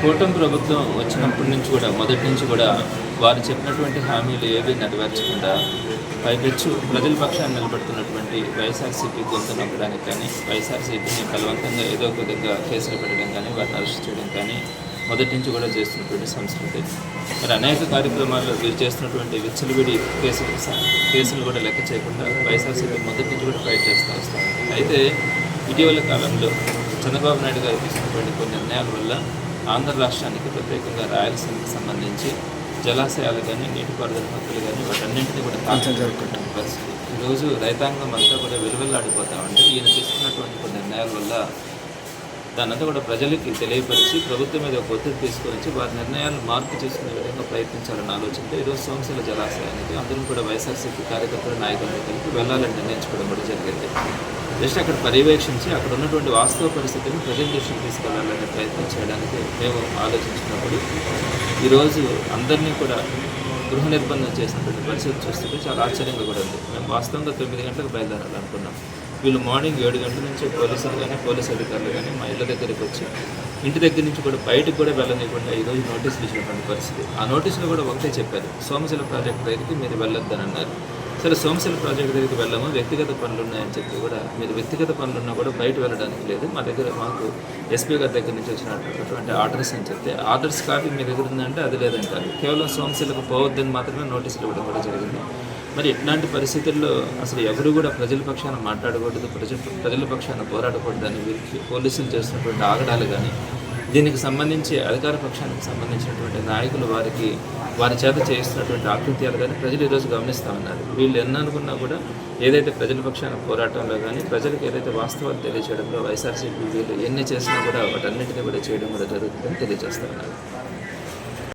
కూటమి ప్రభుత్వం వచ్చినప్పటి నుంచి కూడా మొదటి నుంచి కూడా వారు చెప్పినటువంటి హామీలు ఏవి నెరవేర్చకుండా పైపెచ్చు ప్రజల పక్షాన్ని నిలబడుతున్నటువంటి వైఎస్ఆర్సీపీ గొంతు నొక్కడానికి కానీ వైఎస్ఆర్సీపీని బలవంతంగా ఏదో ఒక విధంగా కేసులు పెట్టడం కానీ వారిని అరెస్ట్ చేయడం కానీ మొదటి నుంచి కూడా చేస్తున్నటువంటి సంస్కృతి. మరి అనేక కార్యక్రమాల్లో వీరు చేస్తున్నటువంటి విచ్చలవిడి కేసులు కేసులు కూడా లెక్క చేయకుండా వైఎస్ఆర్సీపీ మొదటి నుంచి కూడా ఫైట్ చేస్తూ వస్తారు అయితే ఇటీవల కాలంలో చంద్రబాబు నాయుడు గారు తీసుకున్నటువంటి కొన్ని నిర్ణయాల వల్ల ఆంధ్ర రాష్ట్రానికి ప్రత్యేకంగా రాయలసీమకి సంబంధించి జలాశయాలు కానీ నీటిపారుదల హక్కులు కానీ వాటన్నింటినీ కూడా పరిస్థితి ఈరోజు రైతాంగం అంతా కూడా వెలువెల్లాడిపోతా ఉంటే ఈయన తీసుకున్నటువంటి కొన్ని నిర్ణయాల వల్ల దానంతా కూడా ప్రజలకి తెలియపరిచి ప్రభుత్వం మీద ఒక ఒత్తిడి తీసుకొచ్చి వారి నిర్ణయాలు మార్పు చేసుకునే విధంగా ప్రయత్నించాలని ఆలోచనతో ఈరోజు సోమశిల జలాశయానికి అందరం కూడా వైఎస్ఆర్సీపీ కార్యకర్తల నాయకులతో కలిపి వెళ్ళాలని నిర్ణయించుకోవడం కూడా జరిగింది. జస్ట్ అక్కడ పర్యవేక్షించి అక్కడ ఉన్నటువంటి వాస్తవ పరిస్థితిని ప్రజల దృష్టికి తీసుకెళ్ళాలనే ప్రయత్నం చేయడానికి మేము ఆలోచించినప్పుడు ఈరోజు అందరినీ కూడా గృహ నిర్బంధం చేసినటువంటి పరిస్థితి చూస్తుంటే చాలా ఆశ్చర్యంగా కూడా ఉంది. మేము వాస్తవంగా తొమ్మిది గంటలకు బయలుదేరాలనుకున్నాం. వీళ్ళు మార్నింగ్ ఏడు గంటల నుంచి పోలీసులు కానీ పోలీస్ అధికారులు కానీ మా ఇళ్ళ దగ్గరికి వచ్చి ఇంటి దగ్గర నుంచి కూడా బయటకు కూడా వెళ్ళనివ్వకుండా ఈరోజు నోటీసులు ఇచ్చినటువంటి పరిస్థితి. ఆ నోటీసులు కూడా ఒకటే చెప్పారు సోమశిల ప్రాజెక్ట్ దగ్గరికి మీరు వెళ్ళొద్దని అన్నారు. సరే సోమశిల ప్రాజెక్ట్ దగ్గరికి వెళ్ళాము వ్యక్తిగత పనులు ఉన్నాయని చెప్పి కూడా మీరు వ్యక్తిగత పనులు ఉన్నా కూడా బయట వెళ్ళడానికి లేదు. మా దగ్గర మాకు ఎస్పీ గారి దగ్గర నుంచి వచ్చినటువంటి ఆర్డర్స్ అని చెప్తే ఆర్డర్స్ కాపీ మీ దగ్గర ఉందంటే అది లేదంటారు. కేవలం సోమశిలకు పోవద్దని మాత్రమే నోటీసులు ఇవ్వడం కూడా జరిగింది. మరి ఇట్లాంటి పరిస్థితుల్లో అసలు ఎవరు కూడా ప్రజల పక్షాన మాట్లాడకూడదు ప్రజ ప్రజల పక్షాన పోరాడకూడదని వీరికి పోలీసులు చేస్తున్నటువంటి ఆగడాలు కానీ దీనికి సంబంధించి అధికార పక్షానికి సంబంధించినటువంటి నాయకులు వారికి వారి చేత చేయిస్తున్నటువంటి ఆకృత్యాలు కానీ ప్రజలు ఈరోజు గమనిస్తూ ఉన్నారు. వీళ్ళు ఎన్ననుకున్నా కూడా ఏదైతే ప్రజల పక్షాన పోరాటంలో కానీ ప్రజలకు ఏదైతే వాస్తవాలు తెలియచేయడంలో వైఎస్ఆర్సీపీ వీళ్ళు ఎన్ని చేసినా కూడా వాటన్నిటిని కూడా చేయడం కూడా జరుగుతుందని తెలియజేస్తున్నారు